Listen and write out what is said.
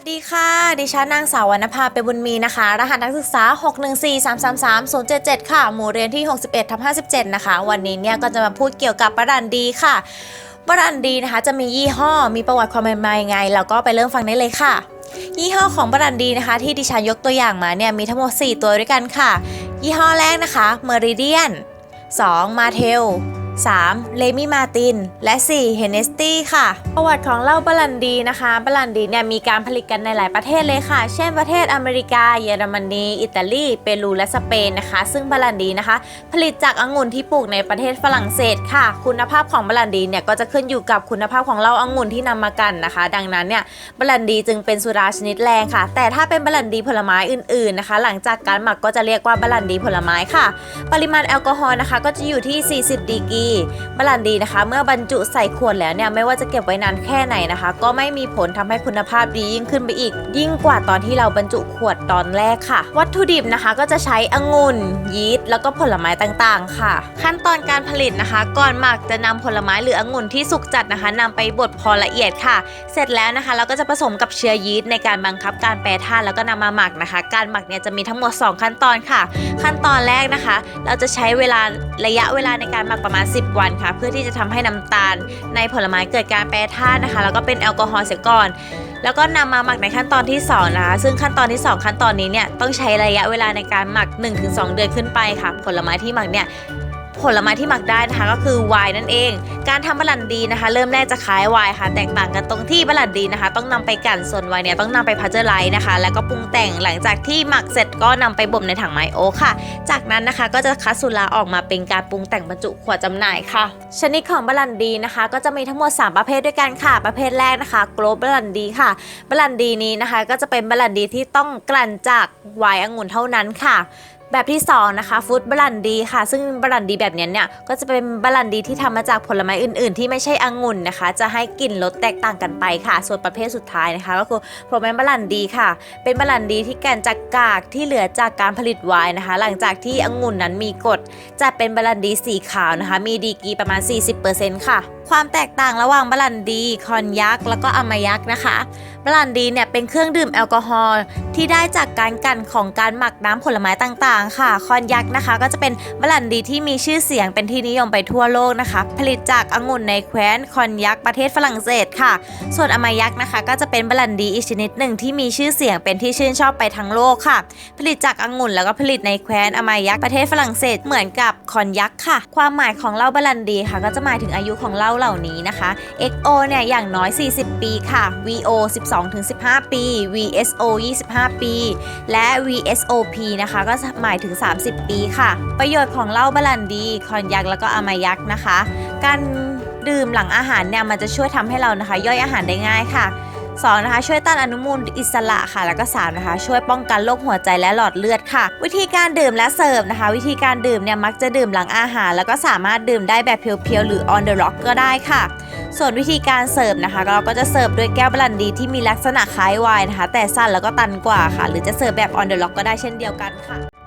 สดีค่ะ ดิฉันนางสาววรรณภาเปบุญมีนะคะ รหัสนักศึกษา 614333077 ค่ะ หมู่เรียนที่ 61ทับ57 นะคะ วันนี้เนี่ยก็จะมาพูดเกี่ยวกับบรันดีค่ะบรันดีนะคะจะมียี่ห้อ มีประวัติความเป็นมายังไง แล้วก็ไปเริ่มฟังได้เลยค่ะ ยี่ห้อของบรันดีนะคะ ที่ดิฉันยกตัวอย่างมาเนี่ยมีทั้งหมด 4 ตัวด้วยกันค่ะ ยี่ห้อแรกนะคะเมอริเดียน 2. มาเทล 3. เลมี่มาติน และ 4. เฮเนสตี้ค่ะ ประวัติของเหล้าบรันดีนะคะบรันดีเนี่ยมีการผลิตกันในหลายประเทศเลยค่ะ เช่นประเทศอเมริกา เยอรมนี อิตาลี เปรูและสเปนนะคะ ซึ่งบรันดีนะคะ ผลิตจากองุ่นที่ปลูกในประเทศฝรั่งเศสค่ะ คุณภาพของบรันดีเนี่ยก็จะขึ้นอยู่กับคุณภาพของเหล้าองุ่นที่นำมากันนะคะ ดังนั้นเนี่ยบรันดีจึงเป็นสุราชนิดแรงค่ะ แต่ถ้าเป็นบรันดีผลไม้อื่นๆนะคะ หลังจากการหมักก็จะเรียกว่าบรันดีผลไม้ค่ะ ปริมาณแอลกอฮอล์นะคะก็จะอยู่ที่ 40ดีกรีบรันดีนะคะ เมื่อบรรจุใส่ขวดแล้วเนี่ยไม่ว่าจะเก็บไว้นานแค่ไหนนะคะ ก็ไม่มีผลทำให้คุณภาพดียิ่งขึ้นไปอีก ยิ่งกว่าตอนที่เราบรรจุขวดตอนแรกค่ะ วัตถุดิบนะคะก็จะใช้องุ่น ยีสต์แล้วก็ผลไม้ต่างๆ ค่ะ ขั้นตอนการผลิตนะคะ ก่อนหมักจะนำผลไม้หรือองุ่นที่สุกจัดนะคะนำไปบดพอละเอียดค่ะ เสร็จแล้วนะคะ เราก็จะผสมกับเชื้อยีสต์ในการบังคับการแปรธาตุแล้วก็นำมาหมักนะคะ การหมักเนี่ยจะมีทั้งหมด 2 ขั้นตอนค่ะ ขั้นตอนแรกนะคะ เราจะใช้เวลาระยะเวลาในการหมักประมาณ10 วันค่ะ เพื่อที่จะทำให้น้ำตาลในผลไม้เกิดการแปรธาตุนะคะ แล้วก็เป็นแอลกอฮอล์เสียก่อน แล้วก็นำมาหมักในขั้นตอนที่2นะคะ ซึ่งขั้นตอนที่ 2 ขั้นตอนนี้เนี่ยต้องใช้ระยะเวลาในการหมัก 1-2 เดือนขึ้นไปค่ะ ผลไม้ที่หมักเนี่ย ผลไม้ที่หมักได้นะคะก็คือไวน์นั่นเอง การทำบรันดีนะคะ เริ่มแรกจะคล้ายไวน์ค่ะ แตกต่างกันตรงที่บรันดีนะคะ ต้องนำไปกั่นส่วนไวน์เนี่ยต้องนำไปพัชเจอร์ไลท์นะคะ แล้วก็ปรุงแต่งหลังจากที่หมักเสร็จก็นำไปบ่มในถังไมโอค่ะ จากนั้นนะคะก็จะคัดสุราออกมาเป็นการปรุงแต่งบรรจุขวดจำหน่ายค่ะ ชนิดของบรันดีนะคะ ก็จะมีทั้งหมด 3 ประเภทด้วยกันค่ะ ประเภทแรกนะคะโกลบรันดีค่ะบรันดีนี้นะคะ ก็จะเป็นบรันดีที่ต้องกลั่นจากไวน์องุ่นเท่านั้นค่ะ แบบที่2นะคะฟู้ดบรันดีค่ะ ซึ่งบรันดีแบบนี้เนี่ยก็จะเป็นบรันดีที่ทำมาจากผลไม้อื่น ๆ ที่ไม่ใช่องุ่นนะคะ จะให้กลิ่นรสแตกต่างกันไปค่ะ ส่วนประเภทสุดท้ายนะคะ ก็คือโปรแมนบรันดีค่ะ เป็นบรันดีที่แกนจากกากที่เหลือจากการผลิตไวน์นะคะ หลังจากที่องุ่นนั้นมีกรดจะเป็นบรันดีสีขาวนะคะ มีดีกรีประมาณ 40%ค่ะ ความแตกต่างระหว่างบรันดี คอนยักษ์แล้วก็อามายักษ์นะคะ บรันดีเนี่ยเป็นเครื่องดื่มแอลกอฮอล์ที่ได้จากการกันของการหมักน้ำผลไม้ต่างๆ ค่ะ คอนยักษ์นะคะ ก็จะเป็นบรันดีที่มีชื่อเสียงเป็นที่นิยมไปทั่วโลกนะคะ ผลิตจากองุ่นในแคว้นคอนยักษ์ประเทศฝรั่งเศสค่ะ ส่วนอามายักษ์นะคะ ก็จะเป็นบรันดีอีกชนิดหนึ่งที่มีชื่อเสียงเป็นที่ชื่นชอบไปทั้งโลกค่ะ ผลิตจากองุ่นแล้วก็ผลิตในแคว้นอามายักษ์ประเทศฝรั่งเศสเหมือนกับคอนยักษ์ค่ะ ความหมายของเหล้าบรันดีค่ะ ก็จะหมายถึงอายุของเหล้าเหล่านี้นะคะ XO เนี่ยอย่างน้อย 40 ปีค่ะ VO 12-15 ปี VSO 25 ปี และ VSOP นะคะก็หมายถึง 30 ปีค่ะ ประโยชน์ของเหล้าบรันดี คอนยักษ์แล้วก็อามายักษ์นะคะ การดื่มหลังอาหารเนี่ยมันจะช่วยทำให้เรานะคะ ย่อยอาหารได้ง่ายค่ะ สองนะคะช่วยต้านอนุมูลอิสระค่ะ แล้วก็สามนะคะช่วยป้องกันโรคหัวใจและหลอดเลือดค่ะ วิธีการดื่มและเสิร์ฟนะคะ วิธีการดื่มเนี่ยมักจะดื่มหลังอาหาร แล้วก็สามารถดื่มได้แบบเพียวๆหรือ on the rock ก็ได้ค่ะ ส่วนวิธีการเสิร์ฟนะคะ เราก็จะเสิร์ฟด้วยแก้วบรันดีที่มีลักษณะคล้ายไวน์นะคะ แต่สั้นแล้วก็ตันกว่าค่ะ หรือจะเสิร์ฟแบบ on the rock ก็ได้เช่นเดียวกันค่ะ